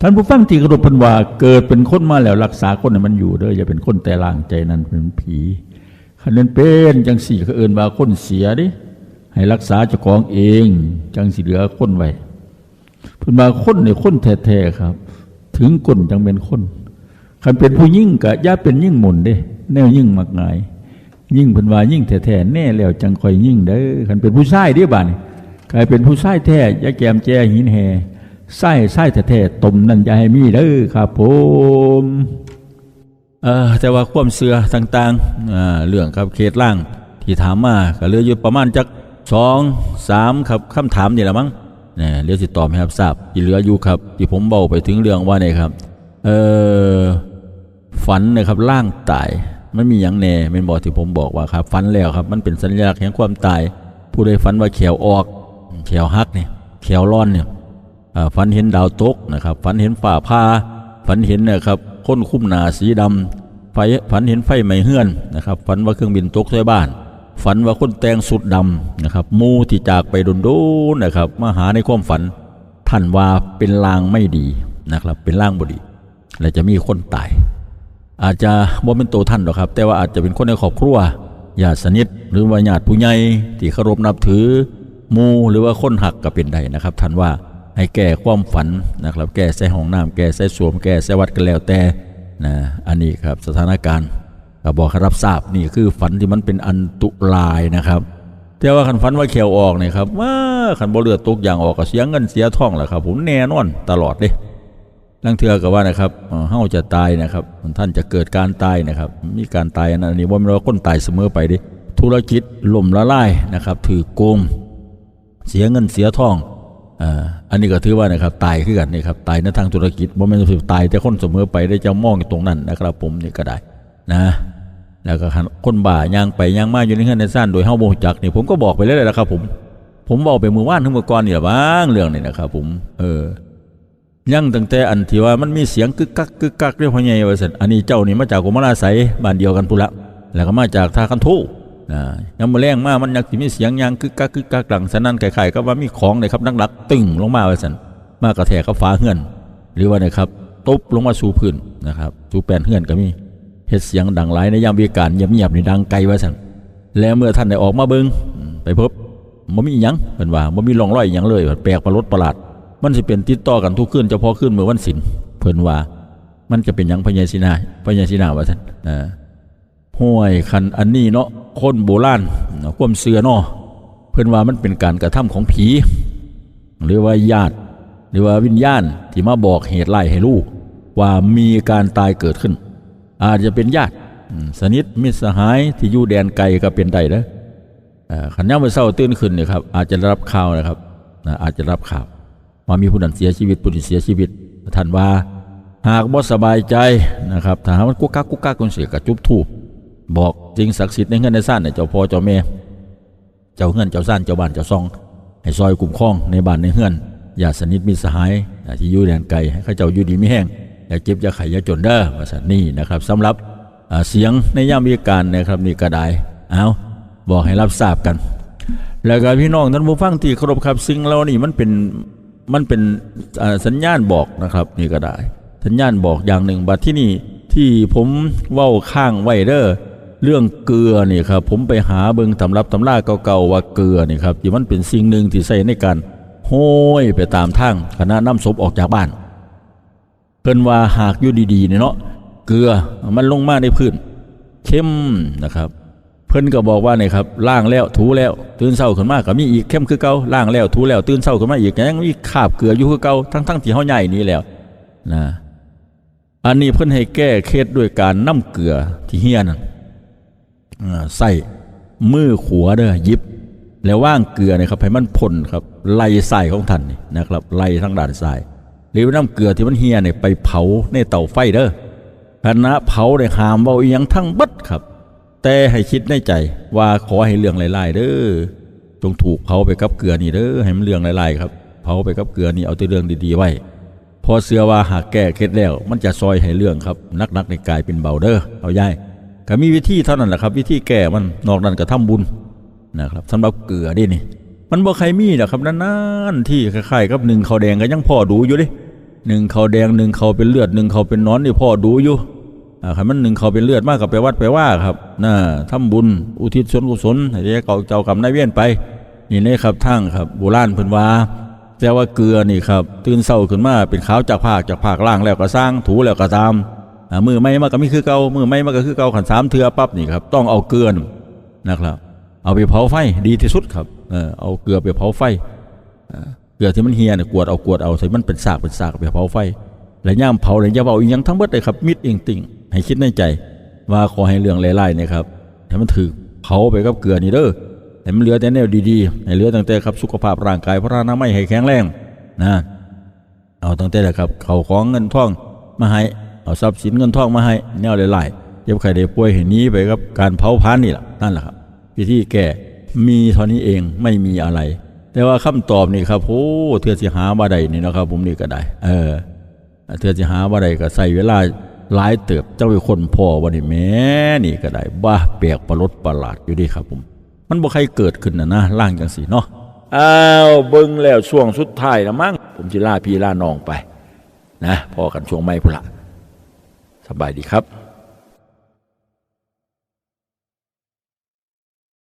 ท่านผู้ฟังที่กระดบพันว่า เกิดเป็นคนมาแล้วรักษาคนให้มันอยู่เด้ออย่าเป็นคนแต่ล่างใจนั้นเป็นผีคันนั้นเป็นจังสี่เขาเอินว่าคนเสียดิให้รักษาเจ้าของเอง จังสิเหลือคนไว้เพิ่นว่าคนในคนแท้ๆครับ ถึงคนจังเป็นคนคันเป็นผู้ยิ่งกะย่าเป็นยิ่งหมุนเด้ แนวยิ่งมักงาย ยิ่งเพิ่นว่ายิ่งแท้ๆแน่แล้วจังคอยยิ่งเด้อคันเป็นผู้ชายเด้บ้านกลายเป็นผู้ชายแท้ย่าแกมแจหินแห่ ไส้ไส้แท้ๆตมนั่นอย่าให้มีเด้อครับผมเออแต่ว่าความเสือต่างๆอ่าเรื่องครับเขตล่างที่ถามมาก็เหลืออยู่ประมาณจักสองสามครับคำถามนี่แหละมั้งเนี่ยเดี๋ยวสิตอบให้ครับทราบที่เหลืออยู่ครับ ที่ผมเบาไปถึงเรื่องว่าเนี่ยครับ เออฝันนะครับร่างตายมันมีอย่างแน่เป็นบอกที่ผมบอกว่าครับฝันแล้วครับ มันเป็นสัญลักษณ์แห่งความตาย ผู้ใดฝันว่าเขียวออกเขียวหักเนี่ยเขียวร้อนเนี่ย ฝันเห็นดาวตกนะครับ ฝันเห็นฝ่าผ้าฝันเห็นนะครับค้นคุ้มหนาสีดำไฟฝันเห็นไฟไหม้เฮือนนะครับ ฝันว่าเครื่องบินตกใส่บ้าน ฝันว่าคนแต่งสุดดำนะครับมูที่จากไปโดนๆนะครับมาหาในความฝันท่านว่าเป็นลางไม่ดีนะครับ เป็นลางบดีและจะมีคนตาย อาจจะบ่เป็นตัวท่านหรอกครับ แต่ว่าอาจจะเป็นคนในครอบครัวญาติสนิทหรือว่าญาติผู้ใหญ่ที่เคารพนับถือมูหรือว่าคนหักก็เป็นได้นะครับ ท่านว่า ให้แก้ความฝันนะครับ แก้ใส่ห้องน้ำแก้ใส่สวม แก้ใส่วัดกันแล้วแต่นะอันนี้ครับสถานการณ์ก็บอกรับทราบนี่คือฝันที่มันเป็นอันตุลายนะครับแต่ว่าขันฝันว่าเขียวออกเนี่ยครับว่าขันบ่เลือดตกอย่างออกก็เสียเงินเสียทองแหละครับ ผมแน่นอนตลอดเลยลังเทือกับว่านะครับเฮาจะตายนะครับท่านจะเกิดการตายนะครับ มีการตายอันนั้นนี่ว่าไม่ว่าคนตายเสมอไปดิธุรกิจล่มละลายนะครับ ถือโกง เสียเงินเสียทอง อันนี้ก็ถือว่านะครับตายขึ้นกันนี่ครับตายในทางธุรกิจว่าไม่ใช่ตายแต่คนเสมอไปได้จะมองอยู่ตรงนั้นนะครับ ผมนี่ก็ได้นะแล้วก็คนบ่าย่างไปย่างมาอยู่ในเฮือนในซ่านโดยเฮาบ่จักนี่ผมก็บอกไปแล้วแหละครับ ผม ผมบอกไปมือว่านถึงเมื่อก่อนนี่แหละบ้างเรื่องนี้นะครับ ผม เออยังตั้งแต่อันที่ว่ามันมีเสียงกึกกักกึกกักเรียกพ่อใหญ่ว่าซั่นอันนี้เจ้านี่มาจากกรมราไสยบ้านเดียวกันพุละแล้วก็มาจากท่าคันทู นะยังมาแรงมากมันอยากสิมีเสียงยางกึกกักกึกกักหลังสนั่นไข่ๆก็ว่ามีของเลยครับนักลักตึงลงมาไว่าซั่นมากระแทกกับฟ้าเฮือน หรือว่านะครับตบลงมาสู่พื้นนะครับสู่แปนเฮือนก็มีเฮ็ดเสียงดังหลายในยามวิการเงียบๆนี่ดังไกลไว่าซั่นแล้วเมื่อท่านได้ออกมาเบิงไปพบบ่มีหยังเพิ่นว่าบ่มีร่องรอยหยังเลยแปลกประหลาดประหลาด มันสิเป็นติดต่อกันทุกคืนเฉพาะคืนเมื่อวันศิลเพิ่นว่า มันจะเป็นหยังพญาศินาพญาศินาว่าท่านอ่า ห้วยคันอันนี้เนาะคนโบราณเนควมเสือเนาะเพิ่อนว่ามันเป็นการกระทำของผี หรือว่าญาติ หรือว่าวิญญาณที่มาบอกเหตุไล่ให้ลูกว่ามีการตายเกิดขึ้น อาจจะเป็นญาติสนิทมิตรสหายที่อยู่แดนไกลก็เป็นได้เด้ออ่าขันย่ามือเช้าตื่นขึ้นเนี่ยครับอาจจะรับข่าวนะครับอาจจะรับข่าวว่ามีผู้นั้นเสียชีวิตผู้ที่เสียชีวิตท่านว่า หากบ่สบายใจนะครับถ้าหากมันกุกกักกุกกักคนเสียก็จุบทูบ บอกจริงศักดิ์สิทธิ์ในเงินในซ่านเนี่ยเจ้าพ่อเจ้าแม่ เจ้าเฮือนเจ้าซ่านเจ้าบ้านเจ้าซอง ให้ซอยกลุ่มข้องในบ้านในเฮือนอย่าสนิทมิสหายที่อยู่แดนไกลให้เขาเจ้าอยู่ดีไม่แห้งอย่าเจ็บอย่าไข้อย่าจนเด้อว่าสันนี่นะครับสำหรับเสียงในย่ามวิการนะครับนี่ก็ไดเอาบอกให้รับทราบกัน แล้วก็พี่น้องท่านผู้ฟังที่เคารพครับสิ่งเหล่านี้มันเป็นมันเป็นสัญญาณบอกนะครับ นี่ก็ได้ สัญญาณบอกอย่างหนึ่งบัดที่นี่ที่ผมเว้าข้างไวเด้อ เรื่องเกลือนี่ครับผมไปหาเบิงตำรับตำราเก่าๆว่าเกลือนี่ครับที่มันเป็นสิ่งหนึ่งที่ใส่ในการโห้ยไปตามทางคณะน้ำศพออกจากบ้านเพิ่นว่าหากอยู่ดีๆเนี่ยเนาะเกลือมันลงมาในพื้นเข้มนะครับเพิ่นก็บอกว่าเนี่ยครับล้างแล้วถูแล้วตื่นเช้าขึ้นมาก็มีอีกเข้มคือเก่าล้างแล้วถูแล้วตื่นเช้าขึ้นมาอีกยังมีคาบเกลืออยู่คือเก่าทั้งๆที่เฮาใหญ่นี้แล้วนะอันนี้เพิ่นให้แก้เคล็ดด้วยการนํเกลือที่เฮียนั่น ใส่มือขวาเด้อยิบ แล้วว่างเกลือนี่ยครับให้มันพ่นครับไล่ใส่ของท่านนี่นะครับไล่ทางด้านซ้ายหรือน้ำเกลือที่มันเฮียเนี่ยไปเผาในเตาไฟเด้อคณะเผาเนี่ยหามเบาอียังทั้งบัดครับ แต่ให้คิดในใจว่าขอให้เรื่องหลายๆเด้อจงถูกเผาไปกับเกลือนี่เด้อให้มันเรื่องหลายๆครับ เผาไปกับเกลือนี่เอาแต่เรื่องดีๆไว้พอเสือว่าหากแก้เคล็ดแล้ว มันจะซอยให้เรื่องครับนักๆในกายเป็นเบาเด้อเอาย่าย ก็มีวิธีเท่านั้นแหละครับ วิธีแก้มันนอกนั้นก็ทำบุญนะครับสำหรับเกลือนี่นี่ มันบ่ใครมีหรอครับนานๆที่คล้ายๆกับหนึ่งข้าวแดงก็ยังพ่อดูอยู่ดิหนึ่งเขาแดงหนึ่งเขาเป็นเลือดหนึ่งเขาเป็นนอนนี่พ่อดูอยู่อ่าคันมันหนึ่งเขาเป็นเลือดมากกับไปวัดไปว่าครับน่าทำบุญอุทิศส่วนกุศลให้ได้เก่าเจ้ากรรมนายเวียนไป นี่นี่ครับทั้งครับโบราณเพิ่นว่าแต่ว่าเกลือนี่ครับตื่นเศร้าขึ้นมาเป็นขาวจากภาคจากภาคล่างแล้วก็สร้างถูแล้วก็ตาม มือไม่มากก็มีคือเก่ามือไม่มากก็คือเก่าขันสามเทือปั๊บนี่ครับต้องเอาเกลือนะครับ เอาไปเผาไฟดีที่สุดครับเอาเกลือไปเผาไฟเกลือที่มันเฮียเนี่ยกวดเอากวดเอาใส่มันเป็นสากเป็นสากไปเผาไฟและย่ามเผาเลยอย่าเบาอีกยังทั้งเบิดเลยครับมิดเองติ่งให้คิดในใจ ว่าขอให้เรื่องไล่ๆเนี่ยครับให้มันถือเผาไปกับเกลือนี่เด้อให้มันเหลือแต่แนวดีๆให้เหลือตั้งแต่ครับสุขภาพร่างกายพระนาไม่ให้แข็งแรงนะเอาตั้งแต่นะครับ เขาของเงินทองมาให้ เอาทรัพย์สินเงินทองมาให้แนวไล่ๆเจ็บไข้ได้ป่วยให้หนี้ไปกับการเผาผลาญนี่แหละนั่นแหละครับวิธีแก้มีเท่านี้เองไม่มีอะไร แต่ว่าคำตอบนี่ครับโอ้เทือสิหาบ่ได้นี่นะครับ ผมนี่ก็ได้ เออเทือสิหาบ่ได้ก็ใส่เวลาหลายเติบเจ้าเป็นคนพ่อวันนี้แม่นี่ก็ได้บ้าแปลกประลดประหลาดอยู่ดีครับผม มันบ่ใครเกิดขึ้นนะนะล่างจังสีเนาะอ้าวเบิ่งแล้วช่วงสุดท้ายแล้วมั้งผมจิล่าพี่ล่าน้องไป นะพอกันช่วงไม่พุ่นละ สบายดีครับ